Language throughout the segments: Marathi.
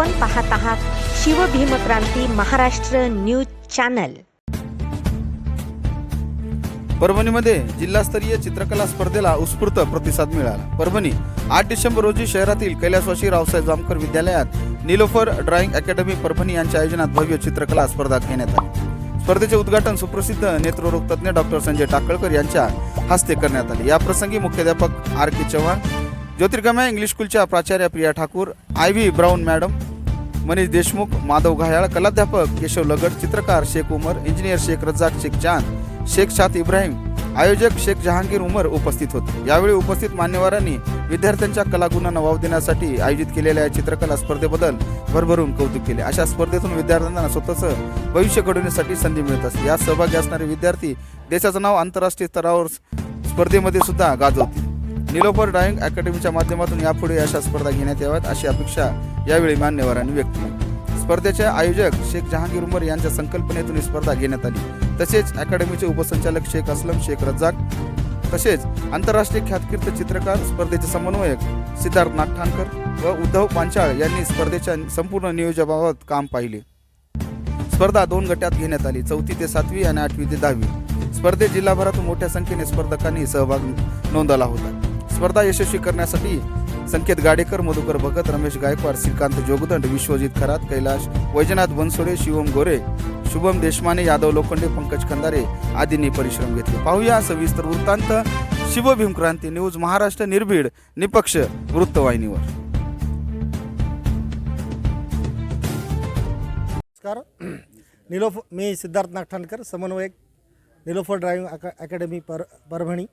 आपण पाहत आहात शिवभीमक्रांती महाराष्ट्र न्यूज चॅनल. परभणीमध्ये जिल्हास्तरीय चित्रकला स्पर्धेला उत्स्फूर्त प्रतिसाद मिळाला. परभणी आठ डिसेंबर रोजी शहरातील कैलासवासी रावसाहेब जामकर विद्यालयात निलोफर ड्रॉइंग अकॅडमी परभणी यांच्या आयोजनात भव्य चित्रकला स्पर्धा घेण्यात आली. स्पर्धेचे उद्घाटन सुप्रसिद्ध नेत्ररोग तज्ज्ञ डॉक्टर संजय टाकळकर यांच्या हस्ते करण्यात आले. या प्रसंगी मुख्याध्यापक R K Chavan Jyotirgamay English स्कूलच्या प्राचार्य Priya Thakur I V Brown madam Manish Deshmukh Madhav Ghayal कलाध्यापक Keshav Lagad चित्रकार शेख उमर इंजिनियर शेख रजाक शेख जान शेख शात इब्राहिम आयोजक शेख जहांगीर उमर उपस्थित होते. यावेळी उपस्थित मान्यवरांनी विद्यार्थ्यांच्या कलागुणांना वाव देण्यासाठी आयोजित केलेल्या या चित्रकला स्पर्धेबद्दल भरभरून कौतुक केले. अशा स्पर्धेतून विद्यार्थ्यांना स्वतःचं भविष्य घडवण्यासाठी संधी मिळत असते. यात सहभागी असणारे विद्यार्थी देशाचं नाव आंतरराष्ट्रीय स्तरावर स्पर्धेमध्ये सुद्धा गाजवतील. निलोफर ड्रॉइंग अकॅडमीच्या माध्यमातून यापुढे अशा स्पर्धा घेण्यात याव्यात अशी अपेक्षा यावेळी मान्यवरांनी व्यक्त केली. स्पर्धेचे आयोजक शेख जहांगीर उमर यांच्या संकल्पनेतून ही स्पर्धा घेण्यात आली. तसेच अकॅडमीचे उपसंचालक शेख असलम शेख रज्जाक तसेच आंतरराष्ट्रीय ख्यातकीर्त चित्रकार स्पर्धेचे समन्वयक सिद्धार्थ नागठाणकर व उद्धव पांचाळ यांनी स्पर्धेच्या संपूर्ण नियोजनाबाबत काम पाहिले. स्पर्धा दोन गटात घेण्यात आली चौथी ते सातवी आणि आठवी ते दहावी. स्पर्धेत जिल्हाभरातून मोठ्या संख्येने स्पर्धकांनी सहभाग नोंदवला होता. स्पर्धा यशस्वी करण्यासाठी संकेत गाडेकर मधुकर भगत रमेश गायकवाड श्रीकांत जोगदंड विश्वजित खरात कैलाश वैजनाथ बनसोडे शिवम गोरे शुभम देशमाने यादव लोखंडे पंकज खंदारे आदींनी परिश्रम घेतले. पाहूया सविस्तर वृत्तांत. शिवभीमक्रांती न्यूज महाराष्ट्र निर्भीड निपक्ष वृत्तवाहिनीवर नमस्कार. निलोफ मी सिद्धार्थ नागठाणकर समन्वयक निलोफर ड्रायव्हिंग अका अकॅडमी पर परभणी.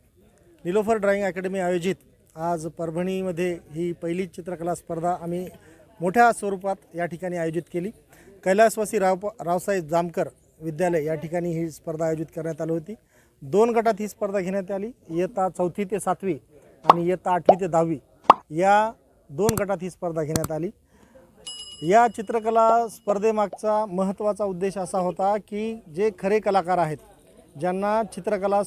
निलोफर ड्रायव्हिंग अकॅडमी आयोजित आज परभणीमध्ये ही पहिली चित्रकला स्पर्धा आम्ही मोठ्या स्वरूपात या ठिकाणी आयोजित केली. कैलासवासी राव रावसाहेब जामकर विद्यालय या ठिकाणी ही स्पर्धा आयोजित करण्यात आली होती. दोन गटात ही स्पर्धा घेण्यात आली. इयत्ता चौथी ते सातवी आणि इयत्ता आठवी ते दहावी या दोन गटात ही स्पर्धा घेण्यात आली. या चित्रकला स्पर्धेमागचा महत्त्वाचा उद्देश असा होता की जे खरे कलाकार आहेत ज्यांना चित्रकला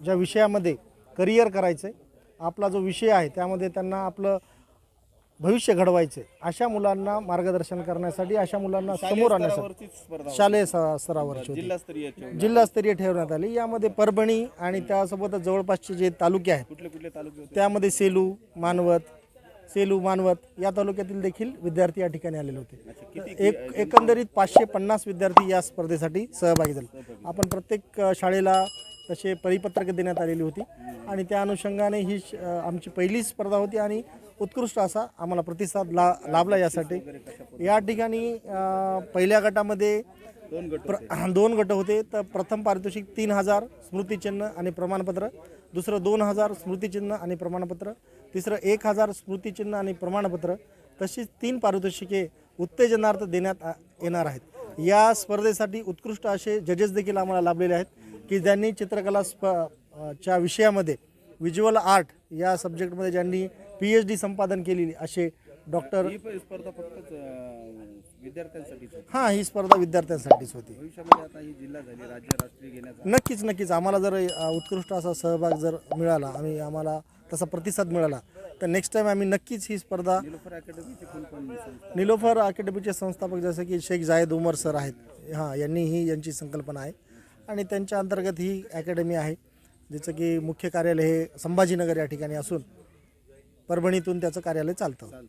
ज्या विषयामध्ये करिअर करायचं आहे आपला जो विषय आहे त्यामध्ये त्यांना आपलं भविष्य घडवायचं आहे अशा मुलांना मार्गदर्शन करण्यासाठी अशा मुलांना समोर आणण्यासाठी शालेय स- स्तरावरची होती. जिल्हास्तरीय जिल्हास्तरीय ठेवण्यात आली. यामध्ये परभणी आणि त्यासोबतच जवळपासचे जे तालुके आहेत त्यामध्ये सेलू मानवत सेलू मानवत या तालुक्यातील देखील विद्यार्थी या ठिकाणी आलेले होते. एक एकंदरीत पाचशे पन्नास विद्यार्थी या स्पर्धेसाठी सहभागी झाले. आपण प्रत्येक शाळेला तसे परिपत्रक देण्यात आलेली होती. आणि त्या अनुषंगाने ही श- आमची पहिली स्पर्धा होती आणि उत्कृष्ट असा आम्हाला प्रतिसाद ला लाभला यासाठी. या ठिकाणी पहिल्या गटामध्ये प्र दोन गट होते. तर प्रथम पारितोषिक तीन हजार स्मृतिचिन्ह आणि प्रमाणपत्र दुसरं दोन हजार स्मृतिचिन्ह आणि प्रमाणपत्र तिसरं एक हजार स्मृतिचिन्ह आणि प्रमाणपत्र तशीच तीन पारितोषिके उत्तेजनार्थ देण्यात आ- येणार आहेत. या स्पर्धेसाठी उत्कृष्ट असे जजेस देखील आम्हाला लाभलेले आहेत. की ज्यांनी चित्रकला स्प च्या विषयामध्ये व्हिज्युअल आर्ट या सब्जेक्टमध्ये ज्यांनी पी एच डी संपादन केलेली असे डॉक्टर स्पर्धा फक्त विद्यार्थ्यांसाठी हां ही स्पर्धा विद्यार्थ्यांसाठीच होती. भविष्यामध्ये आता ही जिल्हा झाली राज्य राष्ट्रीय घेण्याचा. नक्कीच नक्कीच. आम्हाला जर उत्कृष्ट असा सहभाग जर मिळाला आम्ही आम्हाला तसा प्रतिसाद मिळाला तर नेक्स्ट टाईम आम्ही नक्कीच ही स्पर्धा निलोफर अकॅडमीचे कोण कोण संस्था? निलोफर अकॅडमीचे संस्थापक जसं की शेख जायद उमर सर आहेत. हां यांनी ही यांची संकल्पना आहे. आणि त्यांच्या अंतर्गत ही अकॅडमी आहे ज्याचं की मुख्य कार्यालय हे संभाजीनगर या ठिकाणी असून परभणीतून त्याचं कार्यालय चालतं.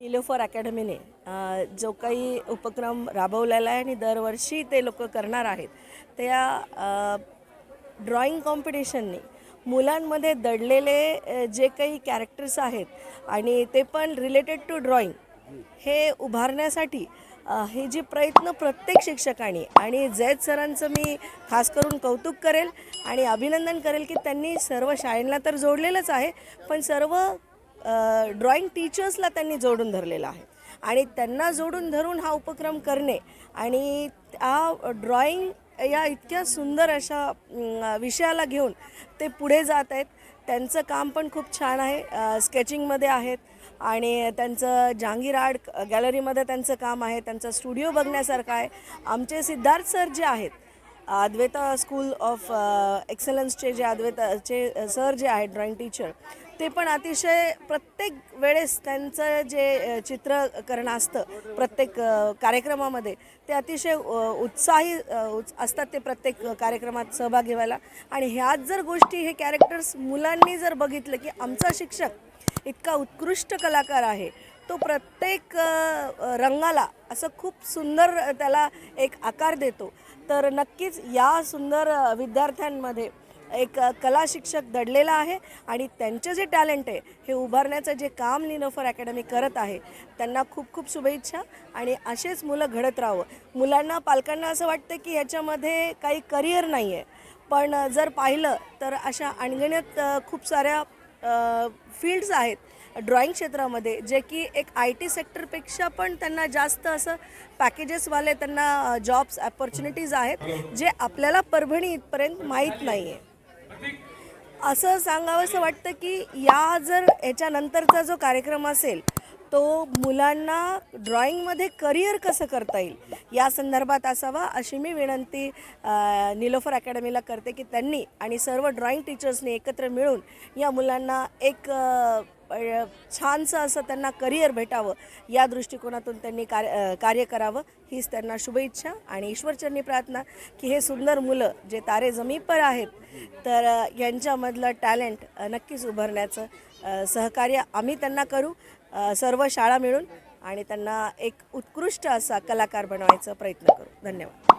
निलोफर अकॅडमीने जो काही उपक्रम राबवलेला आहे आणि दरवर्षी ते लोक करणार आहेत त्या ड्रॉइंग कॉम्पिटिशनने मुलांमध्ये दडलेले जे काही कॅरेक्टर्स आहेत आणि ते पण रिलेटेड टू ड्रॉइंग हे उभारण्यासाठी हे जे प्रयत्न प्रत्येक शिक्षकांनी आणि जैद सरांचं मी खास करून कौतुक करेल आणि अभिनंदन करेल की त्यांनी सर्व शाळेंना तर जोडलेलंच आहे पण सर्व ड्रॉइंग टीचर्सला त्यांनी जोडून धरलेलं आहे. आणि त्यांना जोडून धरून हा उपक्रम करणे आणि त्या ड्रॉइंग या इतक्या सुंदर अशा विषयाला घेऊन ते पुढे जात आहेत. त्यांचं काम पण खूप छान आहे. स्केचिंगमध्ये आहेत. आणि त्यांचं जहांगीर आर्ट गॅलरीमध्ये त्यांचं काम आहे त्यांचा स्टुडिओ बघण्यासारखा आहे. आमचे सिद्धार्थ सर जे आहेत अद्वैता स्कूल ऑफ एक्सलन्सचे जे अद्वैताचे सर जे आहेत ड्रॉइंग टीचर ते पण अतिशय प्रत्येक वेळेस त्यांचं जे चित्रकरण असतं प्रत्येक कार्यक्रमामध्ये ते अतिशय उत्साही उत्- असतात ते प्रत्येक कार्यक्रमात सहभागी व्हायला. आणि ह्याच जर गोष्टी हे कॅरेक्टर्स मुलांनी जर बघितलं की आमचा शिक्षक इतका उत्कृष्ट कलाकार आहे. तो प्रत्येक रंगाला असं खूप सुंदर त्याला एक आकार देतो. तर नक्कीच या सुंदर विद्यार्थ्यांमध्ये एक कला शिक्षक दडलेला आहे आणि त्यांचे जे टॅलेंट आहे हे उभारण्याचं जे काम निनोफर अकॅडमी करत आहे त्यांना खूप खूप शुभेच्छा आणि असेच मुलं घडत राहावं. मुलांना पालकांना असं वाटतं की ह्याच्यामध्ये काही करिअर नाही आहे पण जर पाहिलं तर अशा अणगणित खूप साऱ्या फील्ड्स आहेत ड्रॉइंग क्षेत्रामध्ये जे की एक आय टी सेक्टरपेक्षा पण त्यांना जास्त असं पॅकेजेसवाले त्यांना जॉब्स ऑपॉर्च्युनिटीज आहेत जे आपल्याला परभणी इथपर्यंत माहीत नाही आहे असं सांगावंसं वाटतं की या जर याच्यानंतरचा जो कार्यक्रम असेल तो मुलांना ड्रॉइंगमध्ये करिअर कसं करता येईल? या संदर्भात असावा अशी मी विनंती निलोफर अकॅडमीला करते की त्यांनी आणि सर्व ड्रॉइंग टीचर्सनी एकत्र मिळून या मुलांना एक छानसं असं त्यांना करिअर भेटावं. या दृष्टिकोनातून त्यांनी कार्य कार्य करावं. हीच त्यांना शुभेच्छा आणि ईश्वरचरणी प्रार्थना की हे सुंदर मुलं जे तारे जमी पर आहेत तर यांच्यामधलं टॅलेंट नक्कीच उभारण्याचं सहकार्य आम्ही त्यांना करू. सर्व शाळा मिळून आणि त्यांना एक उत्कृष्ट असा कलाकार बनवायचा प्रयत्न करू. धन्यवाद.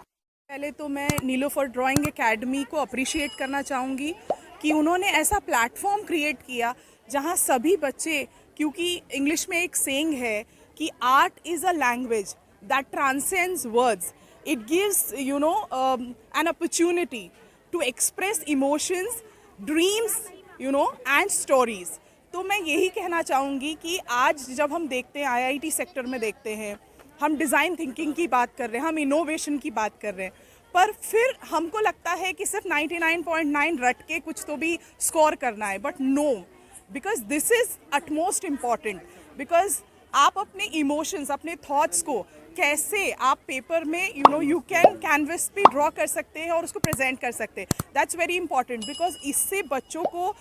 पहले तो मैं नीलोफर ड्राइंग अकॅडमी को अप्रिशिएट करना चाहूँगी कि उन्होंने ऐसा प्लेटफॉर्म क्रिएट किया जहाँ सभी बच्चे क्योंकि इंग्लिश में एक सेंग है कि art is a language that transcends words it gives you know an opportunity to express emotions dreams you know and stories तो मैं यही कहना चाहूँगी कि आज जब हम देखते हैं आईआईटी सेक्टर में देखते हैं, हम डिज़ाइन थिंकिंग की बात कर रहे हैं, हम इनोवेशन की बात कर रहे हैं, पर फिर हमको लगता है कि सिर्फ़ 99.9 रट के कुछ तो भी स्कोर करना है। But no because this is utmost important because आप अपने इमोशंस अपने थॉट्स को कैसे आप पेपर में you know you can canvas pay draw कर सकते हैं और उसको प्रेजेंट कर सकते हैं। दैट्स वेरी इंपॉर्टेंट बिकॉज़ इससे बच्चों को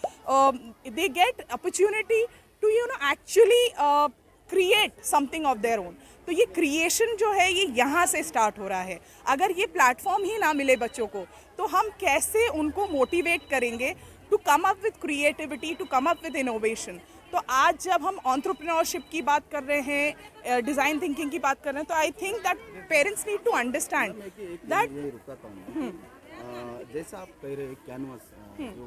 they get opportunity to you know actually create something of their own तो ये क्रिएशन जो है, ये यहाँ से स्टार्ट हो रहा है। अगर ये प्लेटफॉर्म ही ना मिले बच्चों को तो हम कैसे उनको मोटिवेट करेंगे to come up with creativity to come up with innovation तो आज जब हम ऑन्ट्रप्रनोरशिप की बात कर रहे हैं डिज़ाइन थिंकिंग की बात कर रहे हैं तो I think that parents need to understand that जैसा आप कह रहे हैं कैनवस जो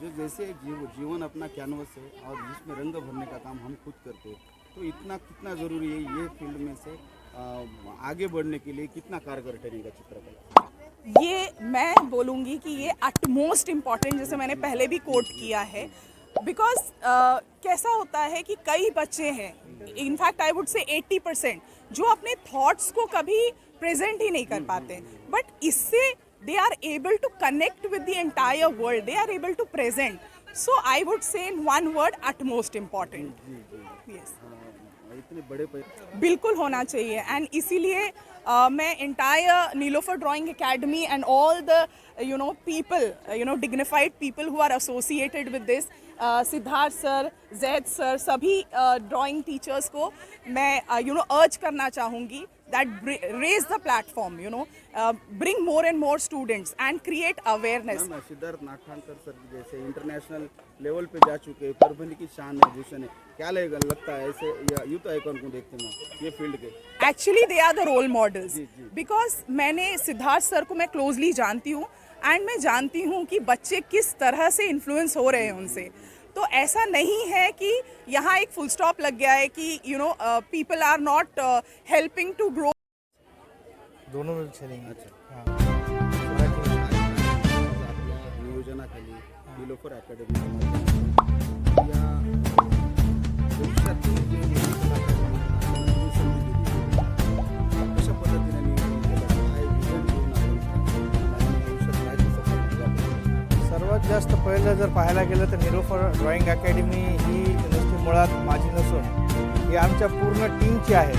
जो जैसे जीव, जीवन अपना कैनवस है और जिसमें रंग भरने का काम हम खुद करते हैं तो इतना कितना ज़रूरी है ये फ़ील्ड में से आगे बढ़ने के लिए कितना कारगर ठहरेगा चित्रकला? ये मैं बोलूँगी कि ये अटमोस्ट इंपॉर्टेंट जैसे मैंने पहले भी कोट किया है। बिकॉज़ uh, कैसा होता है कि कई बच्चे हैं in fact I would say 80 percent जो अपने थॉट्स को कभी प्रेजेंट ही नहीं कर पाते। बट इससे they are able to connect with the entire world they are able to present so I would say in one word important uh, इतने बड़े पे- बिल्कुल होना चाहिए। एंड इसीलिए अ, मैं entire Nilofar drawing academy and all the you know people you know dignified people who are associated with this Siddharth sir Zaid sir सभी ड्राइंग टीचर्स को मैं यू नो अर्ज करना चाहूँगी that raise the platform you know uh, bring more and more students and create awareness. Siddharth Nagthankar sir जैसे इंटरनेशनल लेवल पे जा चुके हैं परभनी की शान है भूषण है। क्या लगेगा लगता है ऐसे यूथ आइकॉन को देखते हैं ये field K? Actually they are the role models because Maine Siddharth sir को मैं क्लोजली जानती हूँ एंड मैं जानती हूँ कि बच्चे किस तरह से इन्फ्लुएंस हो रहे हैं उनसे। तो ऐसा नहीं है कि यहाँ एक फुल स्टॉप लग गया है कि you know people are not helping to grow दोनों में चलेंगे। हाँ। अकॅडमी सर्वात जास्त पहिलं जर पाहायला गेलं तर निरोफर ड्रॉइंग अकॅडमी ही नुसती मुळात माझी नसून ही आमच्या पूर्ण टीमची आहे.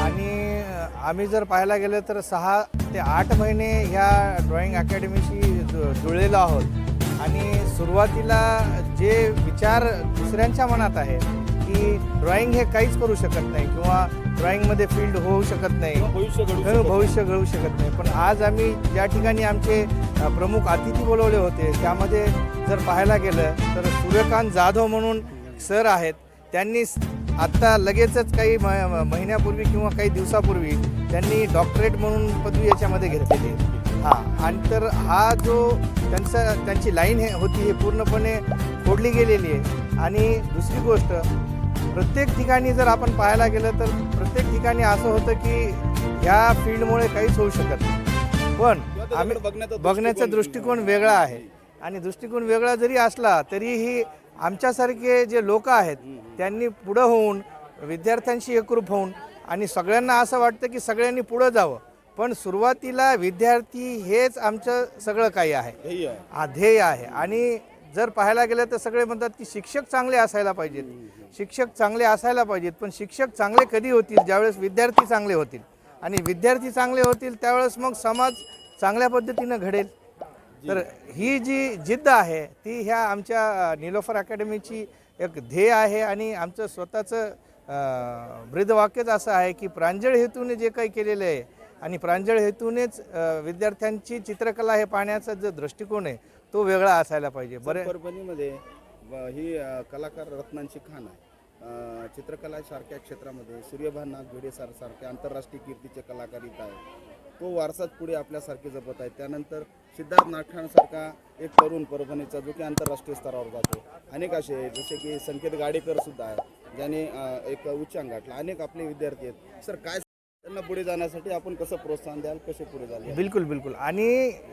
आणि आम्ही जर पाहायला गेलं तर सहा ते आठ महिने ह्या ड्रॉइंग अकॅडमीशी जु जुळलेलो आहोत. आणि सुरुवातीला जे विचार दुसऱ्यांच्या मनात आहे की ड्रॉइंग हे काहीच करू शकत नाही किंवा ड्रॉइंगमध्ये फील्ड होऊ शकत नाही. भविष्य घडू शकत भविष्य घडू शकत नाही. पण आज आम्ही ज्या ठिकाणी आमचे प्रमुख अतिथी बोलवले होते त्यामध्ये जर पाहायला गेलं तर सूर्यकांत जाधव म्हणून सर आहेत. त्यांनी आत्ता लगेचच काही म- महिन्यापूर्वी किंवा काही दिवसापूर्वी त्यांनी डॉक्टरेट म्हणून पदवी याच्यामध्ये घेतलेली आहे. हां आणि तर हा जो त्यांचा त्यांची लाईन हे होती हे पूर्णपणे फोडली गेलेली आहे. आणि दुसरी गोष्ट प्रत्येक ठिकाणी जर आपण पाहायला गेलं तर प्रत्येक ठिकाणी असं होतं की ह्या फील्डमुळे काहीच होऊ शकत नाही. पण आम्ही बघण्याचा दृष्टिकोन वेगळा आहे. आणि दृष्टिकोन वेगळा जरी असला तरीही आमच्यासारखे जे लोक आहेत त्यांनी पुढं होऊन विद्यार्थ्यांशी एकरूप होऊन आणि सगळ्यांना असं वाटतं की सगळ्यांनी पुढं जावं. पण सुरुवातीला विद्यार्थी हेच आमचं सगळं काही आहे. ध्येय आहे. आणि जर पाहायला गेलं तर सगळे म्हणतात की शिक्षक चांगले असायला पाहिजेत. शिक्षक चांगले असायला पाहिजेत पण शिक्षक चांगले कधी होतील? ज्यावेळेस विद्यार्थी चांगले होतील. आणि विद्यार्थी चांगले होतील त्यावेळेस मग समाज चांगल्या पद्धतीनं घडेल. तर ही जी जिद्द आहे ती ह्या आमच्या निलोफर अकॅडमीची एक ध्येय आहे आणि आमचं स्वतःचं ब्रीदवाक्यच असं आहे की प्रांजळ हेतूने जे काही केलेलं आहे आणि प्रांजळ हेतूनेच विद्यार्थ्यांची चित्रकला हे पाहण्याचा जो दृष्टिकोन आहे तो वेगळा असायला पाहिजे. बरे परभणीमध्ये ही अ, कलाकार रत्नांची खान आहे. अ, चित्रकला सारख्या क्षेत्रामध्ये सूर्यभान नागभिडे सर सारखे आंतरराष्ट्रीय कीर्तीचे कलाकार इथं आहेत. तो वारसाच पुढे आपल्यासारखे जपत आहे त्यानंतर सिद्धार्थ नागठाणसारखा एक तरुण परभणीचा जो की आंतरराष्ट्रीय स्तरावर जातो. अनेक असे आहेत जसे की संकेत गाडेकर सुद्धा आहेत ज्याने अ, एक उच्चांक गाठला. अनेक आपले विद्यार्थी आहेत. सर काय त्यांना पुढे जाण्यासाठी आपण कसं प्रोत्साहन द्याल कसे पुढे जाल? बिलकुल बिलकुल. आणि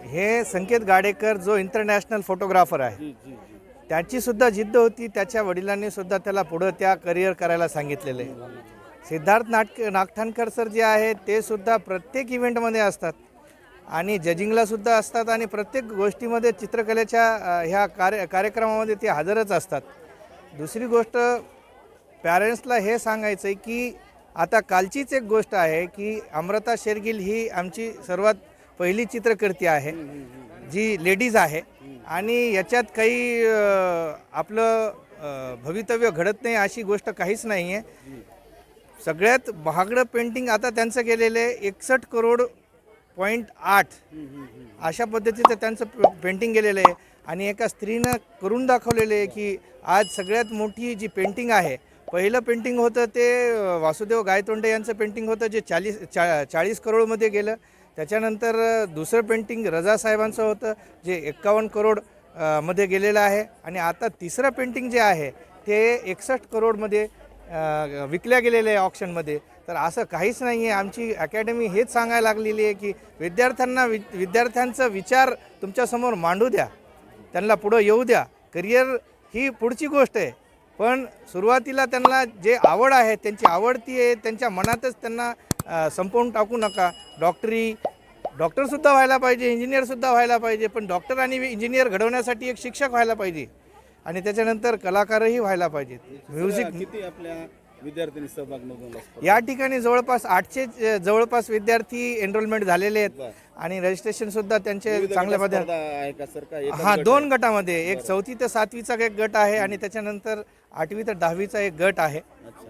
हे संकेत गाडेकर जो इंटरनॅशनल फोटोग्राफर आहे जी जी जी. त्याची सुद्धा जिद्द होती त्याच्या वडिलांनी सुद्धा त्याला पुढं त्या करिअर करायला सांगितलेलं आहे. सिद्धार्थ नाटक नागठाणकर सर जे आहेत ते सुद्धा प्रत्येक इव्हेंटमध्ये असतात. आणि जजिंगला सुद्धा असतात आणि प्रत्येक गोष्टीमध्ये चित्रकलेच्या ह्या कार्य कार्यक्रमामध्ये ते हजरच असतात. दुसरी गोष्ट पॅरेंट्सला हे सांगायचं आहे की आता कालचीच एक गोष्ट आहे की अमृता शेरगिल ही आमची सर्वात पहिली चित्रकर्ती आहे जी लेडीज आहे. आणि याच्यात काही आपलं भवितव्य घडत नाही अशी गोष्ट काहीच नाही आहे सगळ्यात महागडं पेंटिंग आता त्यांचं गेलेलं आहे एकसष्ट करोड पॉईंट आठ. अशा पद्धतीचं त्यांचं पे- पेंटिंग गेलेलं आहे. आणि एका स्त्रीनं करून दाखवलेलं आहे की आज सगळ्यात मोठी जी पेंटिंग आहे पहिलं पेंटिंग होतं ते वासुदेव गायतोंडे यांचं पेंटिंग होतं जे चाळीस चा चाळीस करोडमध्ये गेलं. त्याच्यानंतर दुसरं पेंटिंग रजा साहेबांचं होतं जे एक्कावन्न करोडमध्ये गेलेलं आहे. आणि आता तिसरं पेंटिंग जे आहे ते एकसष्ट करोडमध्ये विकल्या गेलेलं आहे ऑप्शनमध्ये तर असं काहीच नाही आहे. आमची अकॅडमी हेच सांगायला लागलेली आहे की विद्यार्थ्यांना वि विद्यार्थ्यांचा विचार तुमच्यासमोर मांडू द्या. त्यांना पुढं येऊ द्या. करिअर ही पुढची गोष्ट आहे. पण सुरुवातीला त्यांना जे आवड आहे त्यांची आवड ती आहे त्यांच्या मनातच त्यांना संपवून टाकू नका. डॉक्टरी डॉक्टरसुद्धा व्हायला पाहिजे इंजिनियरसुद्धा व्हायला पाहिजे पण डॉक्टर आणि इंजिनियर घडवण्यासाठी एक शिक्षक व्हायला पाहिजे. आणि त्याच्यानंतर कलाकारही व्हायला पाहिजेत म्युझिक किती आपल्या विद्यार्थ्यांनी सहभाग? या ठिकाणी जवळपास आठशे जवळपास विद्यार्थी एनरोलमेंट झालेले आहेत. आणि रजिस्ट्रेशन सुद्धा त्यांचे चांगल्या काय हा दोन गटामध्ये. एक चौथी ते सातवीचा एक गट आहे आणि त्याच्यानंतर आठवी ते दहावीचा एक गट आहे.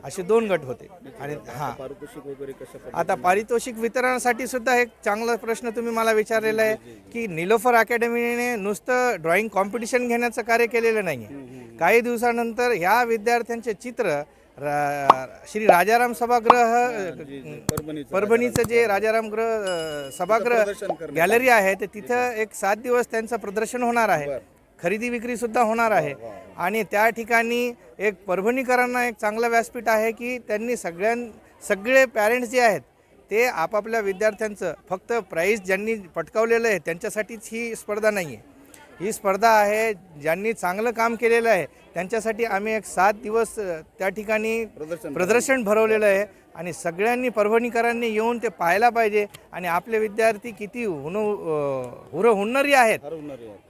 असे दोन गट होते. आणि हा. पारितोषिक वगैरे पद्धतीने? आता पारितोषिक वितरणासाठी सुद्धा एक चांगला प्रश्न तुम्ही मला विचारलेला आहे की निलोफर अकॅडमीने नुसतं ड्रॉइंग कॉम्पिटिशन घेण्याचं कार्य केलेलं नाही आहे काही दिवसानंतर ह्या विद्यार्थ्यांचे चित्र रा- श्री राजाराम सभागृह परभणीचं जे राजाराम गृह अ, सभागृह गॅलरी आहे तर तिथं एक सात दिवस त्यांचं प्रदर्शन होणार आहे. खरेदी विक्री सुद्धा होणार आहे. आणि त्या ठिकाणी एक परभणीकरांना एक चांगलं व्यासपीठ आहे की त्यांनी सगळ्यां सगळे पॅरेंट्स जे आहेत ते आपापल्या विद्यार्थ्यांचं फक्त प्राईज ज्यांनी पटकावलेलं आहे त्यांच्यासाठीच ही स्पर्धा नाही आहे ही स्पर्धा आहे ज्यांनी चांगलं काम केलेलं आहे त्यांच्यासाठी आम्ही एक सात दिवस त्या ठिकाणी प्रदर्शन भरवलेलं आहे. आणि सगळ्यांनी परभणीकरांनी येऊन ते पाहायला पाहिजे. आणि आपले विद्यार्थी किती हुन हुर हुन्नरी आहेत.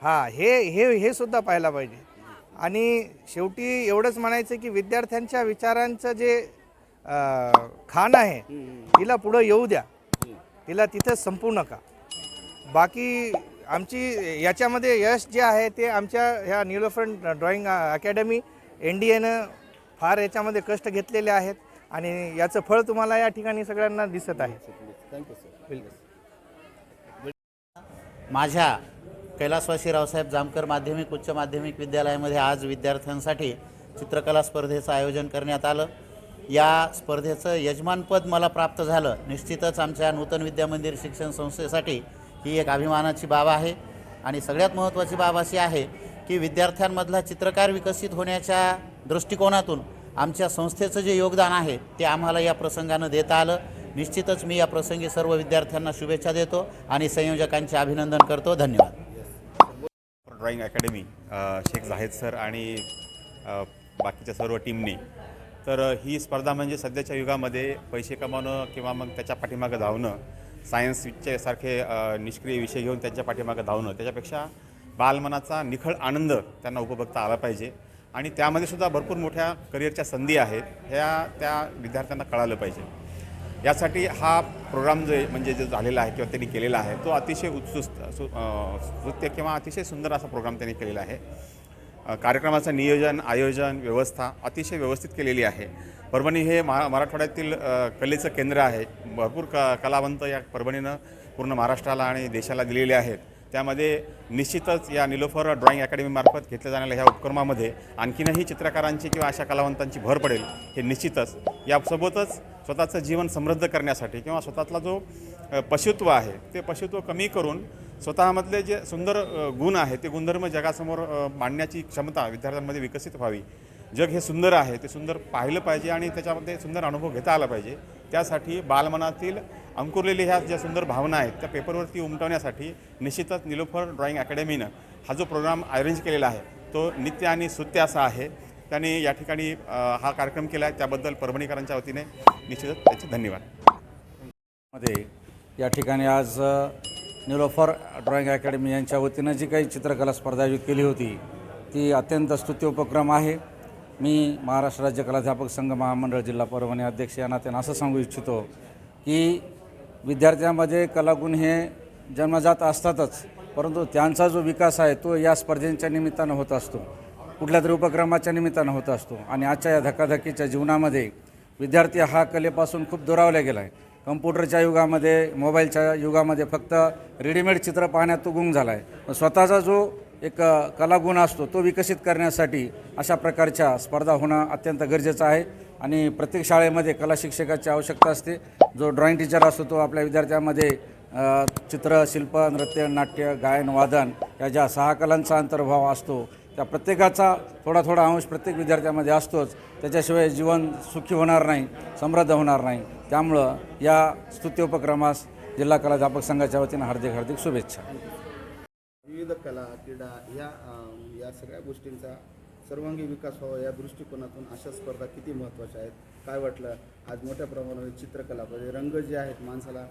हा हे हे हे सुद्धा पाहायला पाहिजे. आणि शेवटी एवढंच म्हणायचं की विद्यार्थ्यांच्या विचारांचं जे खाण आहे तिला पुढं येऊ द्या. तिला तिथं संपू नका. बाकी आमची याच्यामध्ये यश जे आहे ते आमच्या ह्या निलोफंट ड्रॉइंग अकॅडमी एन डी एनं फार याच्यामध्ये कष्ट घेतलेले आहेत. आणि याचं फळ तुम्हाला या ठिकाणी सगळ्यांना दिसत आहे. माझ्या कैलासवासी रावसाहेब जामकर माध्यमिक उच्च माध्यमिक विद्यालयामध्ये आज विद्यार्थ्यांसाठी चित्रकला स्पर्धेचं आयोजन करण्यात आलं. या स्पर्धेचं यजमानपद मला प्राप्त झालं. निश्चितच आमच्या नूतन विद्यामंदिर शिक्षण संस्थेसाठी ही एक अभिमानाची बाब आहे. आणि सगळ्यात महत्त्वाची बाब अशी आहे की विद्यार्थ्यांमधला चित्रकार विकसित होण्याच्या दृष्टिकोनातून आमच्या संस्थेचं जे योगदान आहे ते आम्हाला या प्रसंगानं देता आलं. निश्चितच मी या प्रसंगी सर्व विद्यार्थ्यांना शुभेच्छा देतो आणि संयोजकांचे अभिनंदन करतो. धन्यवाद. Drawing academy Shaikh Zahed sir आणि बाकीच्या सर्व टीमने. तर ही स्पर्धा म्हणजे सध्याच्या युगामध्ये पैसे कमावणं किंवा मग त्याच्या पाठीमागं धावणं सायन्सचे सारखे निष्क्रिय विषय घेऊन त्यांच्या पाठीमागं धावणं त्याच्यापेक्षा बालमनाचा निखळ आनंद त्यांना उपभोगता आला पाहिजे. आणि त्यामध्ये सुद्धा भरपूर मोठ्या करिअरच्या संधी आहेत ह्या त्या विद्यार्थ्यांना कळालं पाहिजे. यासाठी हा प्रोग्राम जे म्हणजे जो झालेला आहे किंवा त्यांनी केलेला आहे तो अतिशय उत्सुस्त सु नृत्य किंवा अतिशय सुंदर असा प्रोग्राम त्यांनी केलेला आहे. कार्यक्रमाचं नियोजन आयोजन व्यवस्था अतिशय व्यवस्थित केलेली आहे. परभणी हे महा मराठवाड्यातील कलेचं केंद्र आहे. भरपूर क कलावंत या परभणीनं पूर्ण महाराष्ट्राला आणि देशाला दिलेले आहेत. त्यामध्ये निश्चितच या निलोफर ड्रॉइंग अकॅडमीमार्फत घेतल्या जाणाऱ्या ह्या उपक्रमामध्ये आणखीनही चित्रकारांची किंवा अशा कलावंतांची भर पडेल हे निश्चितच. यासोबतच स्वतःचं जीवन समृद्ध करण्यासाठी किंवा स्वतःतला जो पशुत्व आहे ते पशुत्व कमी करून स्वतःमधले जे सुंदर गुण आहे ते गुणधर्म जगासमोर मांडण्याची क्षमता विद्यार्थ्यांमध्ये विकसित व्हावी. जग हे सुंदर आहे ते सुंदर पाहिलं पाहिजे आणि त्याच्यामध्ये सुंदर अनुभव घेता आला पाहिजे. त्यासाठी बालमनातील अंकुरलेल्या ह्या ज्या सुंदर भावना आहेत त्या पेपरवरती उमटवण्यासाठी निश्चितच निलोफर ड्रॉईंग अकॅडमीनं हा जो प्रोग्राम अरेंज केलेला आहे तो नित्य आणि सुत्य असा आहे. त्याने या ठिकाणी हा कार्यक्रम केला आहे. त्याबद्दल परभणीकरांच्या वतीने निश्चितच त्याचे धन्यवाद. मध्ये या ठिकाणी आज निलोफर ड्रॉईंग अकॅडमी यांच्या वतीनं जी काही चित्रकला स्पर्धा आयोजित केली होती ती अत्यंत स्तुत्य उपक्रम आहे. मी महाराष्ट्र राज्य कलाध्यापक संघ महामंडळ जिल्हा परभणी अध्यक्ष या नात्यानं असं सांगू इच्छितो की विद्यार्थ्यांमध्ये कलागुण हे जन्मजात असतातच परंतु त्यांचा जो विकास आहे तो या स्पर्धेच्या निमित्तानं होत असतो कुठल्या तरी उपक्रमाच्या निमित्तानं होत असतो आणि आजच्या या धकाधकीच्या जीवनामध्ये विद्यार्थी हा कलेपासून खूप दुरावला गेला आहे कम्प्युटरच्या युगामध्ये मोबाईलच्या युगामध्ये फक्त रेडीमेड चित्र पाहण्यात तो गुंग झाला आहे स्वतःचा जो एक कलागुण असतो तो विकसित करण्यासाठी अशा प्रकारच्या स्पर्धा होणं अत्यंत गरजेचं आहे. आणि प्रत्येक शाळेमध्ये कला शिक्षकाची आवश्यकता असते. जो ड्रॉइंग टीचर असतो तो आपल्या विद्यार्थ्यांमध्ये चित्र शिल्प नृत्य नाट्य गायन वादन या ज्या सहा कलांचा अंतर्भाव असतो त्या प्रत्येकाचा थोडा थोडा अंश प्रत्येक विद्यार्थ्यामध्ये असतोच. त्याच्याशिवाय जीवन सुखी होणार नाही समृद्ध होणार नाही. त्यामुळं या स्तुत्य उपक्रमास जिल्हा कलाध्यापक संघाच्या वतीनं हार्दिक हार्दिक शुभेच्छा. विविध कला क्रीडा या या सगळ्या गोष्टींचा सर्वांगी विकास व्हावा या दृष्टिकोनातून अशा स्पर्धा किती महत्त्वाच्या आहेत? काय वाटलं? आज मोठ्या प्रमाणावर चित्रकला म्हणजे रंग जे आहेत माणसाला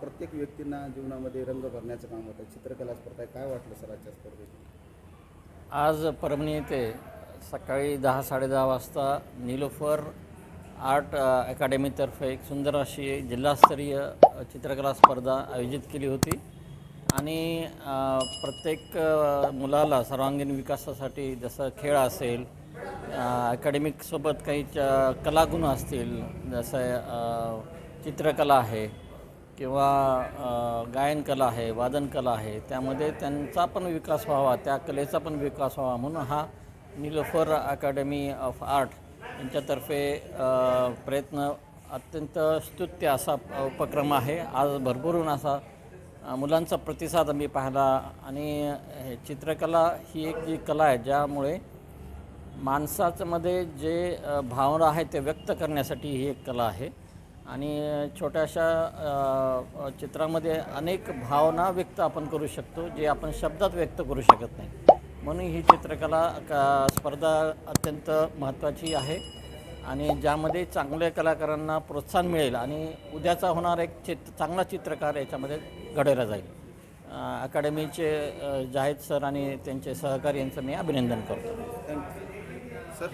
प्रत्येक व्यक्तींना जीवनामध्ये रंग भरण्याचं काम होतं. चित्रकला स्पर्धा काय वाटलं सर आजच्या स्पर्धेत? आज परभणी येथे सकाळी दहा साडेदहा वाजता निलोफर आर्ट अकॅडमीतर्फे एक सुंदर अशी जिल्हास्तरीय चित्रकला स्पर्धा आयोजित केली होती. आणि प्रत्येक मुलाला सर्वांगीण विकासासाठी जसं खेळ असेल अकॅडमिकसोबत काही च कलागुण असतील जसं चित्रकला आहे किंवा गायन गायनकला आहे वादनकला आहे त्यामध्ये त्यांचा पण विकास व्हावा त्या कलेचा पण विकास व्हावा म्हणून हा निलोफर अकॅडमी ऑफ आर्ट यांच्यातर्फे प्रयत्न अत्यंत स्तुत्य असा उपक्रम आहे. आज भरभरून असा मुलांचा प्रतिसाद आम्ही पाहिला आणि हे चित्रकला ही एक जी कला आहे ज्यामुळे माणसाच्यामध्ये जे भावना आहेत ते व्यक्त करण्यासाठी ही एक कला आहे. आणि छोट्याशा चित्रामध्ये अनेक भावना व्यक्त आपण करू शकतो जे आपण शब्दात व्यक्त करू शकत नाही. म्हणून ही चित्रकला का स्पर्धा अत्यंत महत्त्वाची आहे आणि ज्यामध्ये चांगल्या कलाकारांना प्रोत्साहन मिळेल. आणि उद्याचा होणार एक चित चांगला चित्रकार याच्यामध्ये घडवला जाईल. अकॅडमीचे जाहीद सर आणि त्यांचे सहकारी यांचं मी अभिनंदन करतो. Thank you sir